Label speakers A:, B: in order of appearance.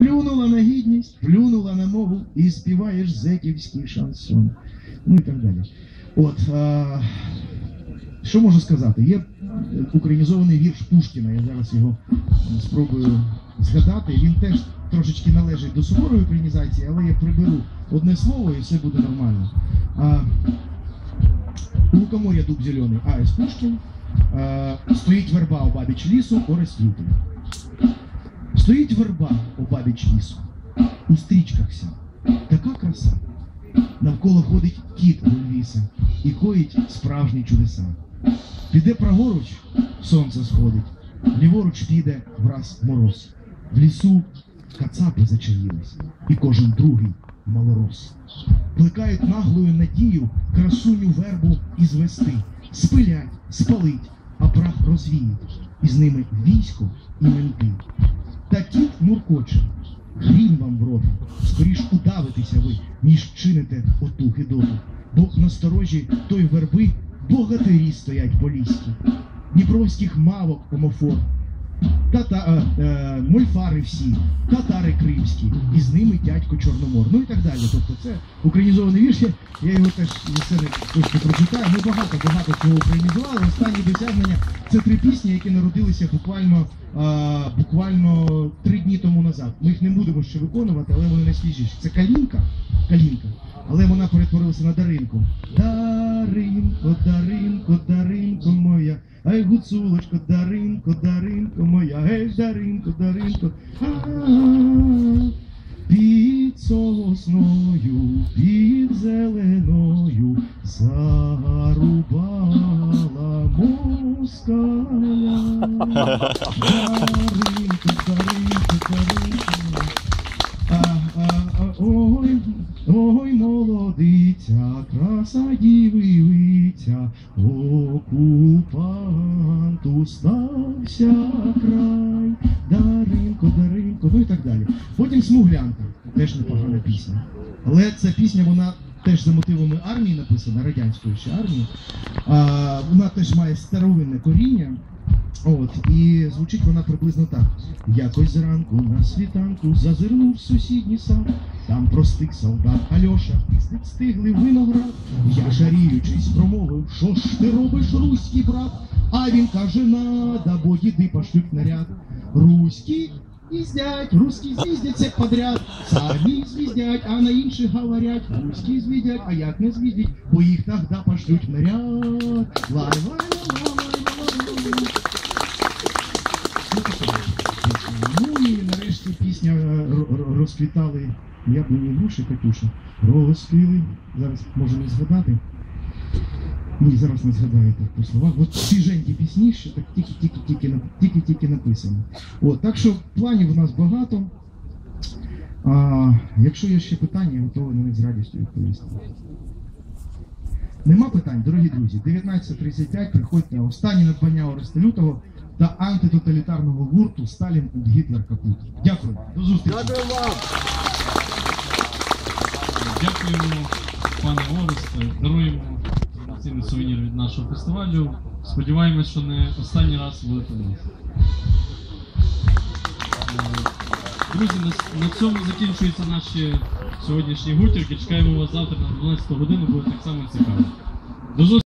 A: Плюнула на гідність, плюнула на мову і співаєш зеківський шансон. Ну і так далі. От, а, що можу сказати? Є українізований вірш Пушкіна, я зараз його спробую згадати. Він теж трошечки належить до суворої українізації, але я приберу одне слово і все буде нормально. А, у лукомор'я дуб зелений, А.С. Пушкін. А, стоїть верба у бабіч лісу, орест лютий. Стоїть верба у бабіч лісу, у стрічках ся. Така краса. Навколо ходить кіт у ліса і коїть справжні чудеса. Піде праворуч, сонце сходить, ліворуч піде враз мороз. В лісу кацапи зачаїлись, і кожен другий малорос. Плекають наглою надію красуню вербу ізвести, спилять, спалить, а прах розвіють, і з ними військо і менти. Та муркочі. грім вам в рот, скоріш удавитеся ви, ніж чините оту гидоту. Бо насторожі той верби богатирі стоять по лісті, дніпровських мавок помофор, тата, е, е, мольфари всі, татари кримські, і з ними дядько Чорномор. Ну і так далі. Тобто це українізований вірш. Я- його теж це не точно прочитаю. Ми багато багато цього українізували. Останні досягнення це три пісні, які народилися буквально а, буквально три дні тому назад. Ми їх не будемо ще виконувати, але вони найсвіжіші. Це калінка, калінка, але вона перетворилася на даринку. Даринко, даринко, даринко моя. Ай, гуцулочко, даринко, даринко моя, гей, даринко, даринко. А-а-а. Під сосною, під зеленою зарубала москаля. ой, молодиця, краса дівиця, окупанту стався край, Даринко, Даринко, ну і так далі. Потім Смуглянка, теж непогана пісня. Але ця пісня, вона теж за мотивами армії написана, радянської ще армії. А, вона теж має старовинне коріння. От, і звучить вона приблизно так. Якось зранку на світанку зазирнув сусідній сад. Там простих солдат Альоша пістить стиглий виноград. Я жаріючись промовив, що ж ти робиш, руський брат? А він каже, надо, бо їди пошлють наряд. Руські їздять, русські звіздяться подряд. Самі звіздять, а на інших говорять. Руські звіздять, а як не звіздять, бо їх тогда пошлють наряд. Лай, розквітали яблуні груші, Катюша. Розквіли. Зараз можу не згадати. Ні, зараз не згадаю так по словах. От свіженькі пісні, що так тільки-тільки-тільки нап- тільки-тільки написані. От, так що планів у нас багато. А, якщо є ще питання, готовий на них з радістю відповісти. Нема питань, дорогі друзі. 19.35 приходьте на останні надбання Ореста Лютого та антитоталітарного гурту Сталін і Гітлер Капут. Дякую. До зустрічі.
B: Дякуємо, пане Оресте, даруємо цінний сувенір від нашого фестивалю. Сподіваємось, що не останній раз будете у нас. Друзі, на, на цьому закінчуються наші сьогоднішні гутірки. Чекаємо вас завтра на 12 годину, буде так само цікаво. До зустрічі!